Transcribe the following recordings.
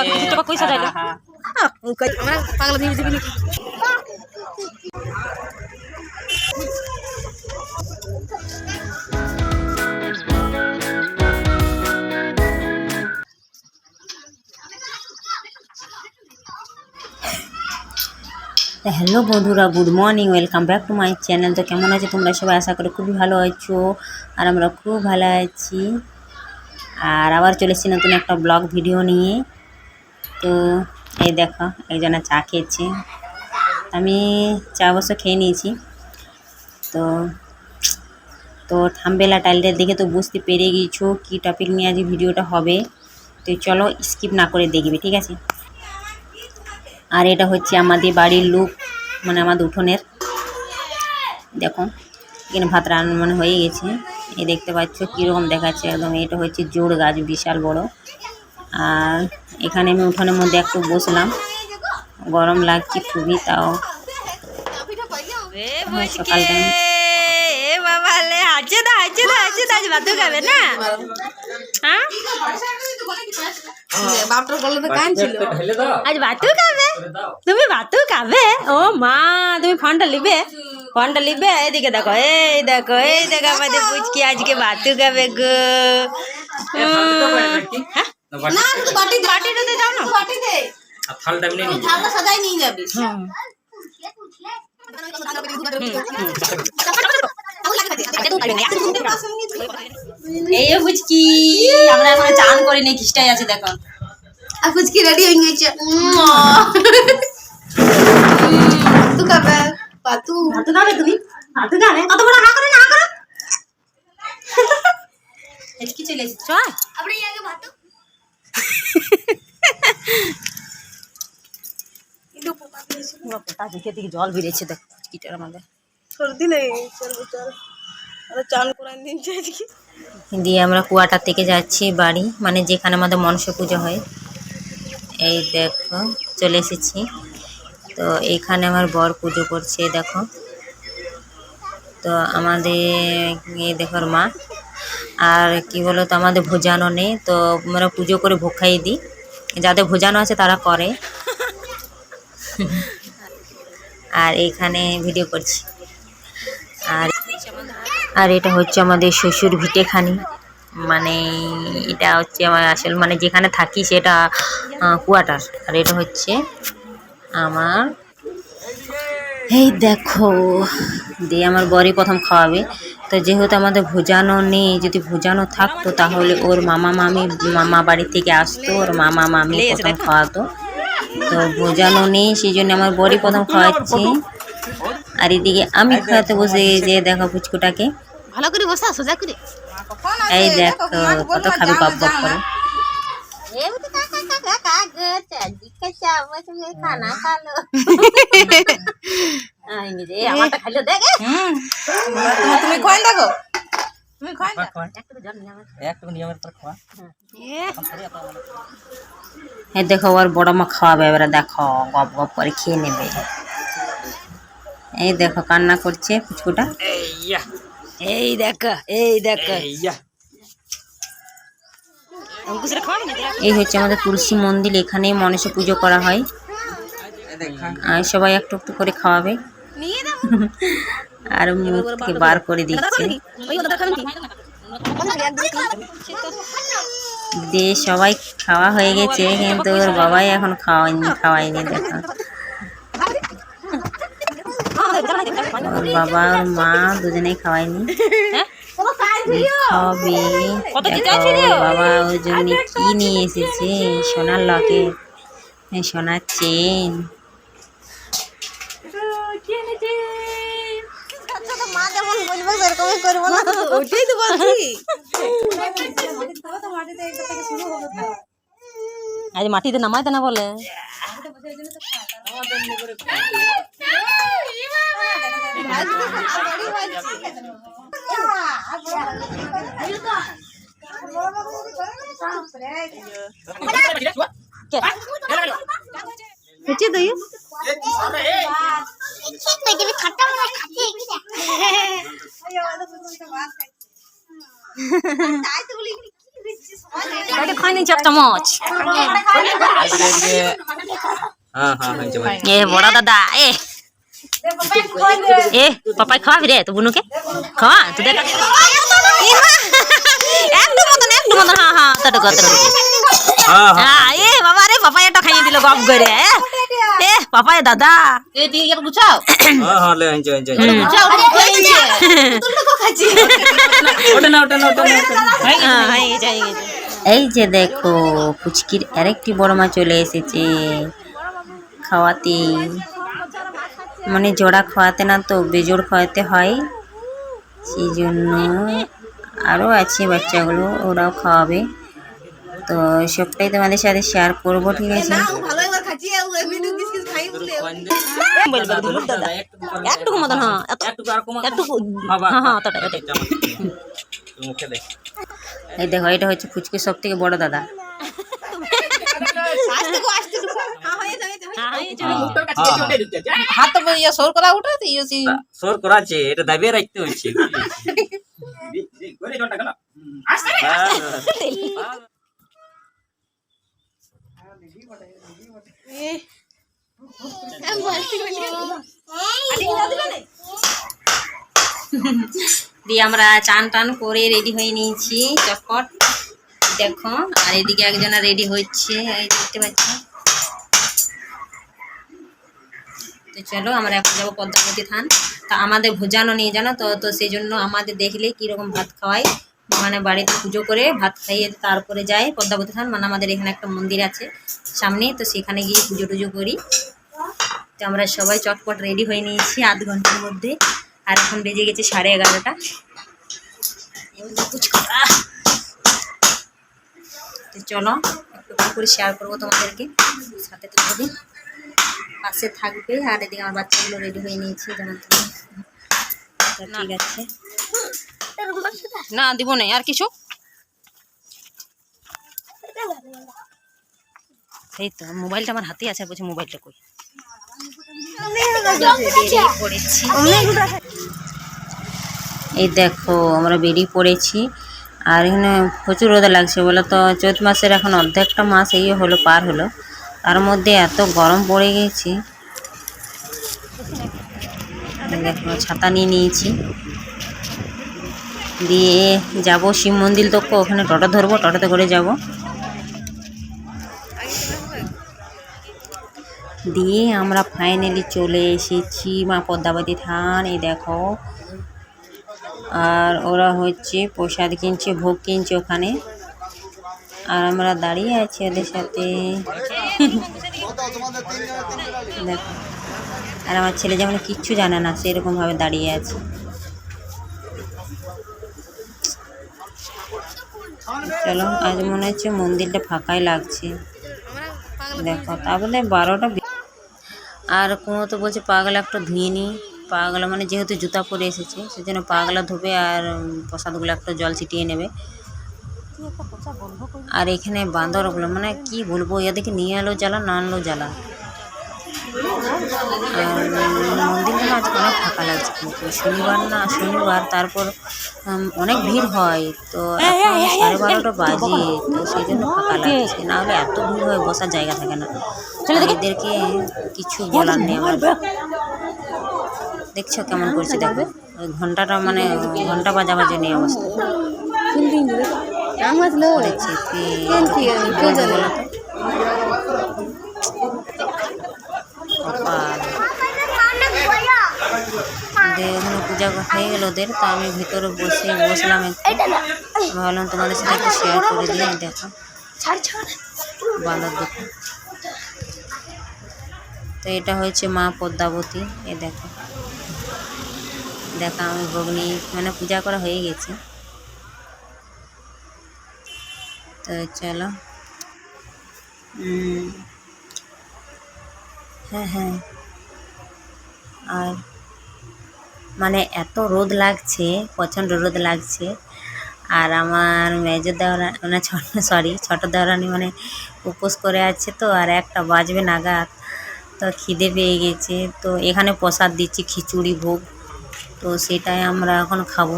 ওকে কিছু টাকা পয়সা দিলো আমরা পাগলা দিয়ে দিবি নাকি? হ্যালো বন্ধুরা good morning welcome back to my channel. তো কেমন আছে তোমরা সবাই? আশা করি খুবই ভালো আছো আর আমরা খুব ভালো আছি। আর আবার চলে এসেছি নতুন একটা ব্লগ ভিডিও নিয়ে। তো এই দেখো একজনে চা খেয়েছে। আমি চা অবশ্য খেয়ে নিয়েছি। তো তো থামবেলা টাইলটা দেখে তো বুঝতে পেরে গিয়েছো কি টপিক নিয়ে আজ ভিডিওটা হবে। তো চলো স্কিপ না করে দেখবে, ঠিক আছে? আর এটা হচ্ছে আমাদের বাড়ির লুক মানে আমাদের উঠোনের। দেখো, এখানে ভাত রান্না মানে হয়ে গেছে। এই দেখতে পাচ্ছ কীরকম দেখাচ্ছে একদম। এটা হচ্ছে জোড় গাছ, বিশাল বড়। আর এখানে আমি উঠোনের মধ্যে একটু বসলাম। গরম লাগছে খুবই তাও। সকাল টাইম হাঁচে দা হাঁচে দা হাঁচে দা আজ ভাত খাবে না? হ্যাঁ? বাপটা বললে তো কান ছিল। আজ ভাতু খাবে? তুমি ভাতু খাবে? ও মা তুমি ফোনটা লিবে? ফোনটা লিবে? এদিকে দেখো এই দেখো এই দেখো আমাদের পুচকি আজকে ভাতু খাবে গো। হ্যাঁ? না বাটি বাটিটাতে দাও না। বাটিতে থালটা মিলে নিই থালা সাজাই নিয়ে যাবি। এই যে আমরা এখন চান করিনি খিস্টাই আছে দেখো। আর ফুচকি রেডি হয়ে গেছে তু খাবে পাতু। ভাতু খাবে তুমি? ভাতু খাবে? কত বড় হা করে না হা করো? চলে এসেছ আগে ভাতু। জল বেরিয়েছে দেখ আমাদের সর্দি নেই দিয়ে আমরা কুয়াটার থেকে যাচ্ছি বাড়ি মানে যেখানে আমাদের মনসা পুজো হয়। এই দেখো, চলে এসেছি। তো এইখানে আমার বর পুজো করছে, দেখো। তো আমাদের দেখো মা। আর কি বলো তো আমাদের ভোজানো নেই, তো আমরা পুজো করে ভোগ খাইয়ে দিই। যাদের ভোজানো আছে তারা করে। আর এইখানে ভিডিও করছি। আর আর এটা হচ্ছে আমাদের শ্বশুর ভিটেখানি। মানে এটা হচ্ছে আমার আসল মানে যেখানে থাকি সেটা কোয়ার্টার। আর এটা হচ্ছে আমার, এই দেখো, দিয়ে আমার বরই প্রথম খাওয়াবে। তো যেহেতু আমাদের ভোজানো নেই যদি ভোজানো থাকতো তাহলে ওর মামা মামি মামা বাড়ি থেকে আসতো ওর মামা মামি প্রথম খাওয়াতো। তো ভোজানো নেই সেই জন্য আমার বড়ি প্রথম খাওয়াচ্ছি। আর এদিকে আমি খাওয়াতে বসে যে দেখো ফুচকুটাকে। ভালো করে বসা সোজা করে। এই দেখো কত খাবে বাপ গপ করে। তুমি দেখো তুমি ওর বড় মা খাওয়াবে এবারে দেখো গপ গপ করে খেয়ে নেবে। এই দেখো কান্না করছে পুচকুটা এই দেখো এই দেখো এইয়া অঙ্কুশের খাওয়াবি না এই হচ্ছে আমাদের তুলসী মন্দির, এখানেই মনসা পুজো করা হয়। আর সবাই একটু একটু করে খাওয়াবে। আর মুখ থেকে বার করে দিচ্ছে। দিয়ে সবাই খাওয়া হয়ে গেছে, কিন্তু ওর বাবাই এখন খাওয়ায়নি খাওয়ায়নি, দেখো। ওর বাবা, ওর মা দুজনেই খাওয়ায়নি। খাওয়াবে ওর বাবা ওর জন্য কি নিয়ে এসেছে সোনার লকে সোনার চেন ওইটাই তো বলছি আজ মাটিতে নামাইতে না বলে হচ্ছে তো খাই নি চার চামচ এ বড় দাদা এ। এ পাপাই খাওয়াবি রে তো বুনুকে খাওয়া তুই দেখ একটু মতন একটু মতন হ্যাঁ হ্যাঁ তটক তটক হ্যাঁ হ্যাঁ হ্যাঁ এ বাবা রে পাপাই এটা খাইয়ে দিল গপ করে এ, এ পাপাই দাদা হ্যাঁ হ্যাঁ লে হয়েছে হয়েছে ওটা না ওটা না ওটা না ওটা না। হ্যাঁ হয়ে গেছে হয়ে এই যে দেখো পুচকির আরেকটি বড় মা চলে এসেছে খাওয়াতে মানে জোড়া খাওয়াতে না তো বেজোড় খাওয়াতে হয়। সেই জন্য আরও আছে বাচ্চাগুলো ওরাও খাওয়াবে। তো সবটাই তোমাদের সাথে শেয়ার করব ঠিক আছে? একটুকু মতন হ্যাঁ এত একটু আর কমা একটুকু হ্যাঁ হ্যাঁ এই দেখো এটা হচ্ছে পুচকির সব থেকে বড় দাদা হ্যাঁ হয়ে যাবে। হাত তো ইয়ে সর করা ইয়ে সর করাছে এটা দাবিয়ে রাখতে হচ্ছে দিয়ে আমরা চান টান করে রেডি হয়ে নিয়েছি চটপট। দেখো আর এদিকে একজনা রেডি হচ্ছে দেখতে পাচ্ছি। তো চলো আমরা এখন যাব পদ্মাবতী থান। তা আমাদের ভোজানো নিয়ে জানো তো? তো সেই জন্য আমাদের দেখলে কীরকম ভাত খাওয়ায়। মানে বাড়িতে পুজো করে ভাত খাইয়ে তারপরে যাই পদ্মাবতী থান। মানে আমাদের এখানে একটা মন্দির আছে সামনে, তো সেখানে গিয়ে পুজো টুজো করি। তো আমরা সবাই চটপট রেডি হয়ে নিয়েছি আধ ঘণ্টার মধ্যে। আর এখন বেজে গেছে সাড়ে এগারোটা। তো চলো, একটু করে শেয়ার করব তোমাদেরকে। সাথে থাকবে। পাশে থাকবে আর এদিকে আমার বাচ্চাগুলো রেডি হয়ে নিয়েছে যেমন তো। ঠিক আছে। না দিব না আর কিছু? এই তো মোবাইলটা আমার হাতে আছে বলছি মোবাইলটা কই? পড়েছি এই দেখো আমরা বেরিয়ে পড়েছি। আর এখানে প্রচুর রোদে লাগছে বলে তো চৈত মাসের এখন অর্ধেকটা মাস এই হলো পার হলো। তার মধ্যে এত গরম পড়ে গেছে। দেখো, ছাতা নিয়ে নিয়েছি। দিয়ে যাব শিব মন্দির তো ওখানে টোটো ধরবো, টোটোতে করে যাব। দিয়ে আমরা ফাইনালি চলে এসেছি মা পদ্মাবতী থান, এই দেখো। আর ওরা হচ্ছে প্রসাদ কিনছে, ভোগ কিনছে ওখানে। আর আমরা দাঁড়িয়ে আছি ওদের সাথে। দেখো। আর আমার ছেলে যেমন কিচ্ছু জানে না সেরকমভাবে দাঁড়িয়ে আছে। চলো, আজ মনে হচ্ছে মন্দিরটা ফাঁকাই লাগছে। দেখো তা বলে বারোটা আর কোনো তো বলছে পাগলা একটা ধুয়ে নিই পাগলা মানে যেহেতু জুতা পরে এসেছে, সেজন্য পাগলা ধোবে আর প্রসাদগুলো একটু জল ছিটিয়ে নেবে। আর এখানে বান্দরগুলো মানে কি বলব এদেরকে নিয়ে এলো জ্বালা না আনলো জ্বালা। আর মন্দিরগুলো আজকে অনেক ফাঁকা লাগছে কিন্তু শনিবার না শনিবার তারপর অনেক ভিড় হয় তো এখন সাড়ে বারোটা বাজে তো সেই জন্য ফাঁকা লাগছে না হলে এত ভিড় হয় বসার জায়গা থাকে না। এদেরকে কিছু বলার নেই আমার। দেখছ কেমন করছে দেখো? ওই ঘন্টাটা মানে ঘণ্টা বাজা বাজে নেই অবস্থা। দিয়ে ওখানে পূজা হয়ে গেল ওদের তো আমি ভিতরে বসে বসলাম একটু। ভাবলাম তোমাদের সাথে একটু শেয়ার করে দিয়ে দেখো। বাঁদর দেখো তো এটা হচ্ছে মা পদ্মাবতী এ দেখো। দেখা আমি ভগ্নি মানে পূজা করা হয়ে গেছে। তো চলো। হ্যাঁ হ্যাঁ। আর মানে এত রোদ লাগছে, প্রচণ্ড রোদ লাগছে। আর আমার মেজর দেওয়ারা মানে সরি ছোট দেওয়ারানি মানে উপোস করে আছে তো, আর একটা বাজবে নাগাদ। তো খিদে পেয়ে গেছে। তো এখানে প্রসাদ দিচ্ছি, খিচুড়ি ভোগ। তো সেটাই আমরা এখন খাব।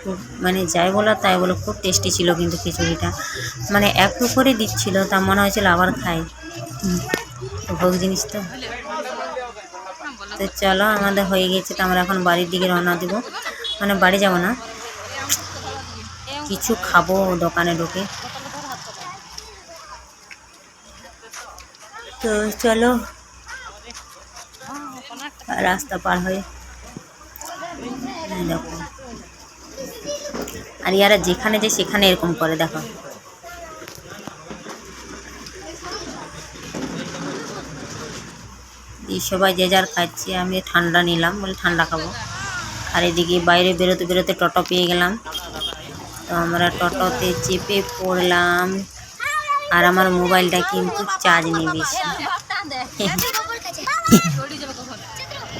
খুব মানে যাই বলো তাই বলো, খুব টেস্টি ছিল কিন্তু খিচুড়িটা। মানে একটু করে দিচ্ছিল, তা মনে হয়েছিল আবার খাই। ভোগ জিনিস তো। তো চলো, আমাদের হয়ে গেছে, তো আমরা এখন বাড়ির দিকে রওনা দিব। মানে বাড়ি যাব না। কিছু খাব দোকানে ঢুকে। তো চলো, রাস্তা পার হয়ে। দেখো। আর ইয়ারা যেখানে যে সেখানে এরকম করে, দেখো। সবাই যে যার খাচ্ছে, আমি ঠান্ডা নিলাম, বলে ঠান্ডা খাব। আর এদিকে বাইরে বেরোতে বেরোতে টোটো পেয়ে গেলাম। তো আমরা টোটোতে চেপে পড়লাম। আর আমার মোবাইলটা কিন্তু চার্জ নেই বেশি।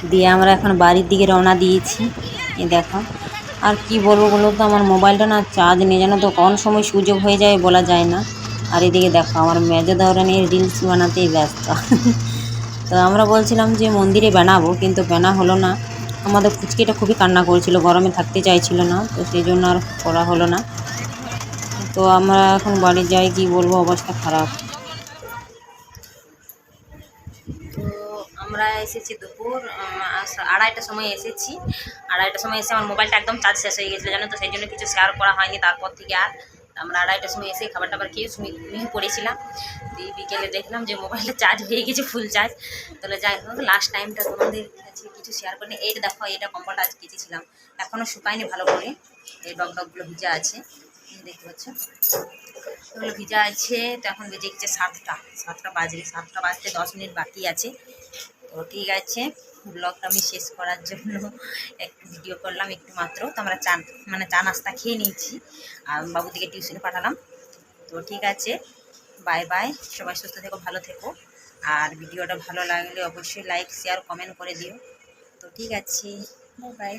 দিয়ে আমরা এখন বাড়ির দিকে রওনা দিয়েছি। দেখো আর কি বলব বলো তো, আমার মোবাইলটা না চার্জ নেই, জানো তো, কোন সময় সুযোগ হয়ে যায় বলা যায় না। আর এদিকে দেখো, আমার মেজো নিয়ে রিলস বানাতেই ব্যস্ত। তো আমরা বলছিলাম যে মন্দিরে বানাবো, কিন্তু বানা হলো না। আমাদের ফুচকিটা খুবই কান্না করেছিল, গরমে থাকতে চাইছিল না, তো সেই জন্য আর করা হলো না। তো আমরা এখন বাড়ি যাই, কি বলব, অবস্থা খারাপ। আমরা এসেছি দুপুর আড়াইটার সময় এসেছি। আড়াইটার সময় এসে আমার মোবাইলটা একদম চার্জ শেষ হয়ে গেছিল, জানো তো? সেই জন্য কিছু শেয়ার করা হয়নি। তারপর থেকে আর আমরা আড়াইটার সময় এসে খাবার টাবার খেয়ে ঘুমিয়ে পড়েছিলাম। দিয়ে বিকেলে দেখলাম যে মোবাইলটা চার্জ হয়ে গেছে ফুল চার্জ তাহলে যাই হোক লাস্ট টাইমটা তোমাদের কাছে কিছু শেয়ার করিনি এইটা দেখো এটা কম্বলটা আজ কেচেছিলাম। এখনও শুকায়নি ভালো করে। এই ডগ ডগগুলো ভিজা আছে। দেখতে পাচ্ছ? ওগুলো ভিজা আছে। তো এখন বেজে গেছে সাতটা। সাতটা বাজে। সাতটা বাজতে দশ মিনিট বাকি আছে। তো ঠিক আছে। ব্লগটা আমি শেষ করার জন্য একটু ভিডিও করলাম, একটু মাত্র। তো আমরা চা মানে চা নাস্তা খেয়ে নিয়েছি। আর বাবুদিকে টিউশনে পাঠালাম। তো ঠিক আছে বাই বাই সবাই সুস্থ থেকো, ভালো থেকো। আর ভিডিওটা ভালো লাগলে অবশ্যই লাইক শেয়ার কমেন্ট করে দিও। তো ঠিক আছে বাই বাই